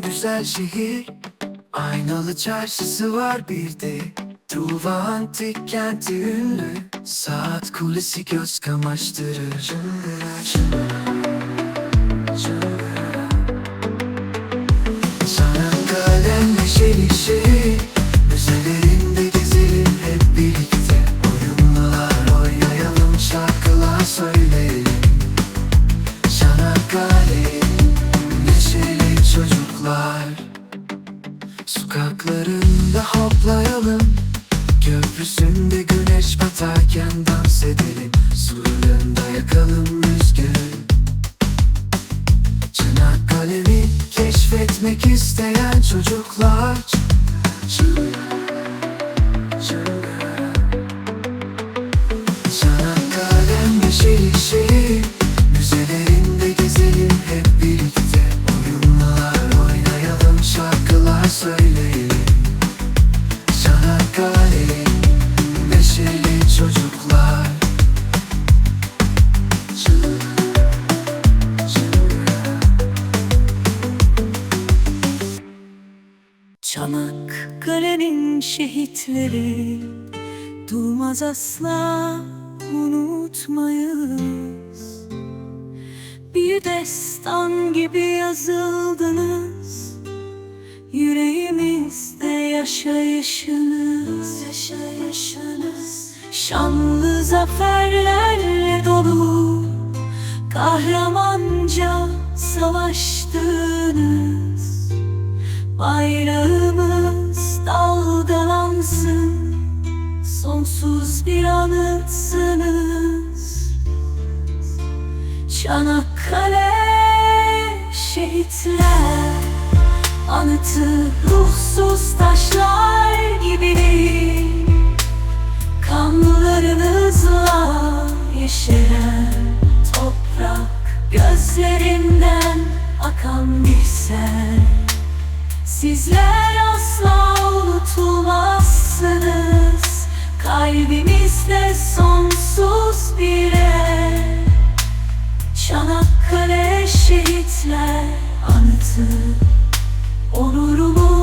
güzel şehir Aynalı çarşısı var bir de. Truva antik kenti ünlü Saat kulesi göz kamaştırır. Çıngıra çıngıra Çıngıra Çanakkale neşeli şehir Müzelerinde gezelim hep birlikte. Oyunlar oynayalım şarkılar söyleyelim. Çanakkale Neşeli çocuklar Sokaklarında hoplayalım. Köprüsünde güneş batarken dans edelim. Surlarında yakalım rüzgarı. Çanakkale'mi keşfetmek isteyen çocuklar Çanakkale'nin şehitleri Durmaz asla unutmayız. Bir destan gibi yazıldınız Yüreğimizde yaşayışınız. Yaşayışınız. Şanlı zaferlerle dolu Kahramanca savaştınız. Bayrağımız Sonsuz bir anıtsınız. Çanakkale şehitler Anıtı ruhsuz taşlar Çanakkale şehitler anıtı Onurumu